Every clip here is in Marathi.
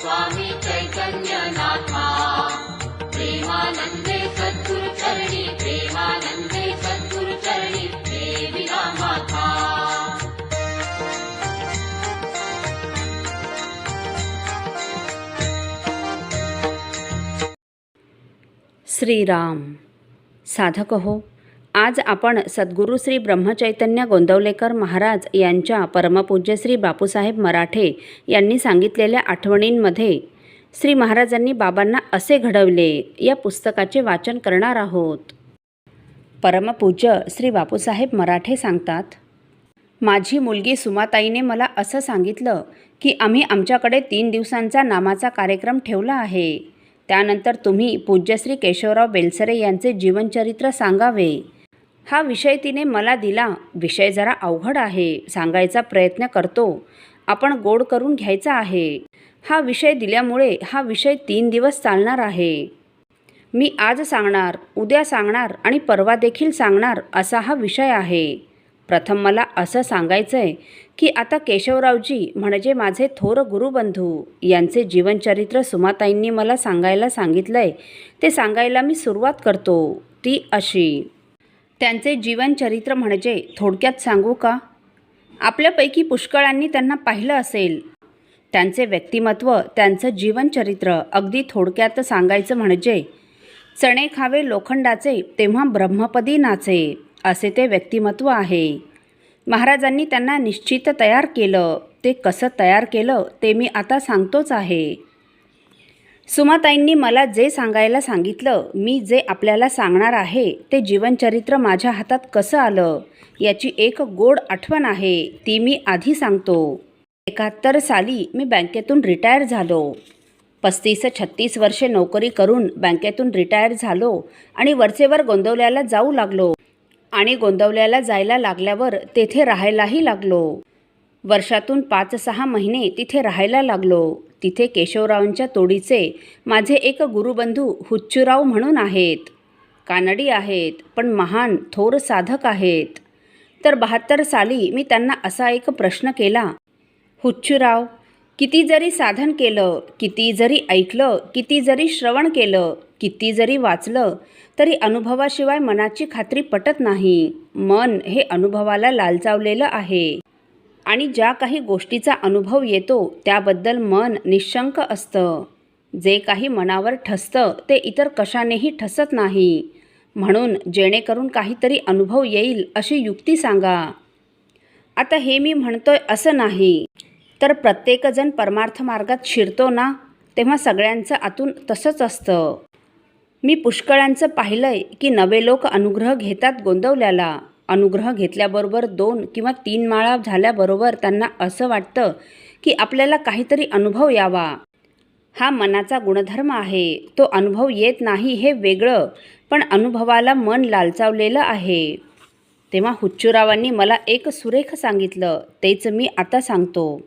स्वामी चैतन्यनाथा प्रेमानन्दे सद्गुरुचरणी प्रेमानन्दे सद्गुरुचरणी देवि रामाथा श्रीराम साधक हो आज आपण सद्गुरू श्री ब्रह्मचैतन्य गोंदवलेकर महाराज यांच्या परमपूज्य श्री बापूसाहेब मराठे यांनी सांगितलेल्या आठवणींमध्ये श्री महाराजांनी बाबांना असे घडवले या पुस्तकाचे वाचन करणार आहोत. परमपूज्य श्री बापूसाहेब मराठे सांगतात माझी मुलगी सुमाताईने मला असं सांगितलं की आम्ही आमच्याकडे तीन दिवसांचा नामाचा कार्यक्रम ठेवला आहे. त्यानंतर तुम्ही पूज्यश्री केशवराव बेलसरे यांचे जीवनचरित्र सांगावे. हा विषय तिने मला दिला. विषय जरा अवघड आहे सांगायचा प्रयत्न करतो. आपण गोड करून घ्यायचा आहे. हा विषय दिल्यामुळे हा विषय तीन दिवस चालणार आहे. मी आज सांगणार उद्या सांगणार आणि परवा देखील सांगणार असा हा विषय आहे. प्रथम मला असं सांगायचं आहे की आता केशवरावजी म्हणजे माझे थोर गुरुबंधू यांचे जीवनचरित्र सुमाताईंनी मला सांगायला सांगितलं आहे ते सांगायला मी सुरुवात करतो. ती अशी त्यांचे जीवनचरित्र म्हणजे थोडक्यात सांगू का? आपल्यापैकी पुष्कळांनी त्यांना पाहिलं असेल. त्यांचे व्यक्तिमत्व त्यांचं जीवनचरित्र अगदी थोडक्यात सांगायचं म्हणजे चणे खावे लोखंडाचे तेव्हा ब्रह्मपदी नाचे असे ते व्यक्तिमत्व आहे. महाराजांनी त्यांना निश्चित तयार केलं. ते कसं तयार केलं ते मी आता सांगतोच आहे. सुमाताईंनी मला जे सांगायला सांगितलं मी जे आपल्याला सांगणार आहे ते जीवनचरित्र माझ्या हातात कसं आलं याची एक गोड आठवण आहे ती मी आधी सांगतो. एकाहत्तर साली मी बँकेतून रिटायर झालो. पस्तीस छत्तीस वर्षे नोकरी करून बँकेतून रिटायर झालो आणि वरचेवर गोंदवल्याला जाऊ लागलो. आणि गोंदवल्याला जायला लागल्यावर तेथे राहायलाही लागलो. वर्षातून पाच सहा महिने तिथे राहायला लागलो. तिथे केशवरावांच्या तोडीचे माझे एक गुरुबंधू हुच्चूराव म्हणून आहेत. कानडी आहेत पण महान थोर साधक आहेत. तर बहात्तर साली मी त्यांना असा एक प्रश्न केला हुच्चूराव किती जरी साधन केलं किती जरी ऐकलं किती जरी श्रवण केलं किती जरी वाचलं तरी अनुभवाशिवाय मनाची खात्री पटत नाही. मन हे अनुभवाला लालचावलेलं आहे. आणि ज्या काही गोष्टीचा अनुभव येतो त्याबद्दल मन निशंक असतं. जे काही मनावर ठसतं ते इतर कशानेही ठसत नाही. म्हणून जेणेकरून काहीतरी अनुभव येईल अशी युक्ती सांगा. आता हे मी म्हणतोय असं नाही. तर प्रत्येकजण परमार्थ मार्गात शिरतो ना तेव्हा सगळ्यांचं आतून तसंच असतं. मी पुष्कळांचं पाहिलंय की नवे लोक अनुग्रह घेतात गोंदवल्याला. अनुग्रह घेतल्याबरोबर दोन किंवा तीन माळा झाल्याबरोबर त्यांना असं वाटतं की आपल्याला काहीतरी अनुभव यावा. हा मनाचा गुणधर्म आहे. तो अनुभव येत नाही हे वेगळं पण अनुभवाला मन लालचावलेलं आहे. तेव्हा हुच्चूरावांनी मला एक सुरेख सांगितलं तेच मी आता सांगतो.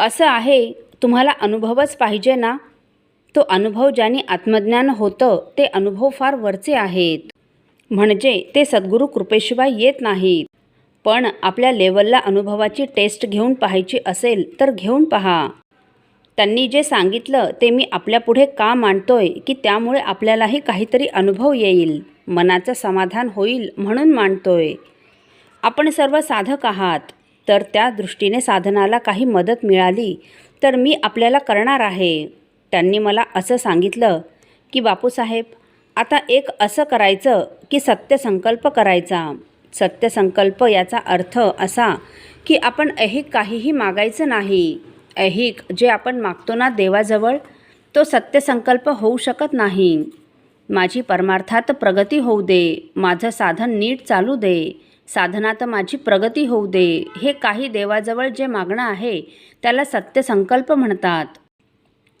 असं आहे तुम्हाला अनुभवच पाहिजे ना? तो अनुभव ज्याने आत्मज्ञान होतं ते अनुभव फार वरचे आहेत. म्हणजे ते सद्गुरू कृपेशिवाय येत नाहीत. पण आपल्या लेवलला अनुभवाची टेस्ट घेऊन पाहायची असेल तर घेऊन पहा. त्यांनी जे सांगितलं ते मी आपल्यापुढे का मांडतोय की त्यामुळे आपल्यालाही काहीतरी अनुभव येईल मनाचं समाधान होईल म्हणून मांडतोय. आपण सर्व साधक आहात. तर त्या दृष्टीने साधनाला काही मदत मिळाली तर मी आपल्याला करणार आहे. त्यांनी मला असं सांगितलं की बापूसाहेब आता एक असं करायचं की सत्यसंकल्प करायचा. सत्यसंकल्प याचा अर्थ असा की आपण ऐहिक काहीही मागायचं नाही. ऐहिक जे आपण मागतो ना देवाजवळ तो सत्यसंकल्प होऊ शकत नाही. माझी परमार्थात प्रगती होऊ दे. माझं साधन नीट चालू दे. साधनात माझी प्रगती होऊ दे. हे काही देवाजवळ जे मागणं आहे त्याला सत्यसंकल्प म्हणतात.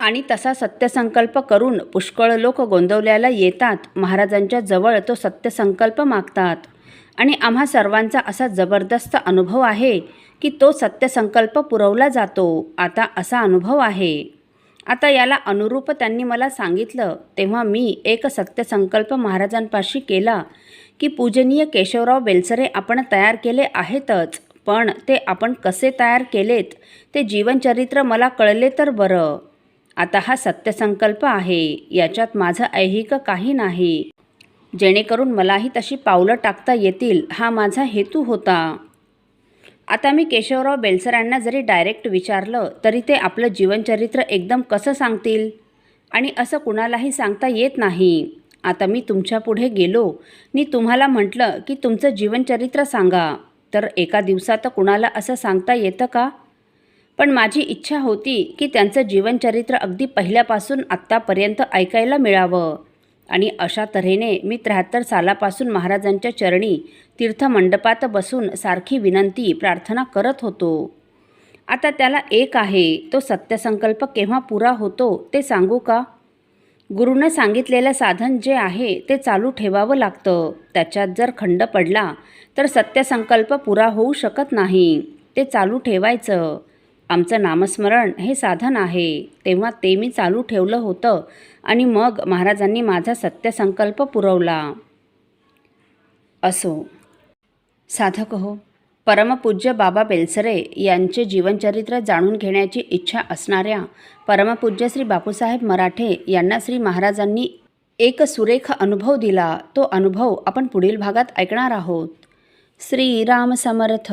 आणि तसा सत्यसंकल्प करून पुष्कळ लोक गोंदवल्याला येतात. महाराजांच्या जवळ तो सत्यसंकल्प मागतात. आणि आम्हा सर्वांचा असा जबरदस्त अनुभव आहे की तो सत्यसंकल्प पुरवला जातो. आता असा अनुभव आहे. आता याला अनुरूप त्यांनी मला सांगितलं. तेव्हा मी एक सत्यसंकल्प महाराजांपाशी केला की पूजनीय केशवराव बेलसरे आपण तयार केले आहेतच पण ते आपण कसे तयार केलेत ते जीवनचरित्र मला कळले तर बरं. आता हा सत्यसंकल्प आहे. याच्यात माझं ऐहिक काही नाही. जेणेकरून मलाही तशी पावलं टाकता येतील हा माझा हेतू होता. आता मी केशवराव बेलसरांना जरी डायरेक्ट विचारलं तरी ते आपलं जीवनचरित्र एकदम कसं सांगतील? आणि असं कुणालाही सांगता येत नाही. आता मी तुमच्यापुढे गेलो. मी तुम्हाला म्हटलं की तुमचं जीवनचरित्र सांगा. तर एका दिवसात कुणाला असं सांगता येतं का? पण माझी इच्छा होती की त्यांचं जीवनचरित्र अगदी पहिल्यापासून आत्तापर्यंत ऐकायला मिळावं. आणि अशा तऱ्हेने मी त्र्याहत्तर सालापासून महाराजांच्या चरणी तीर्थमंडपात बसून सारखी विनंती प्रार्थना करत होतो. आता त्याला एक आहे तो सत्यसंकल्प केव्हा पुरा होतो ते सांगू का? गुरुनं सांगितलेलं साधन जे आहे ते चालू ठेवावं लागतं. त्याच्यात जर खंड पडला तर सत्यसंकल्प पुरा होऊ शकत नाही. ते चालू ठेवायचं. आमचं नामस्मरण हे साधन आहे. तेव्हा ते मी चालू ठेवलं होतं आणि मग महाराजांनी माझा सत्यसंकल्प पुरवला. असो. साधक हो परमपूज्य बाबा बेलसरे यांचे जीवनचरित्र जाणून घेण्याची इच्छा असणाऱ्या परमपूज्य श्री बापूसाहेब मराठे यांना श्री महाराजांनी एक सुरेख अनुभव दिला. तो अनुभव आपण पुढील भागात ऐकणार आहोत. श्रीराम समर्थ.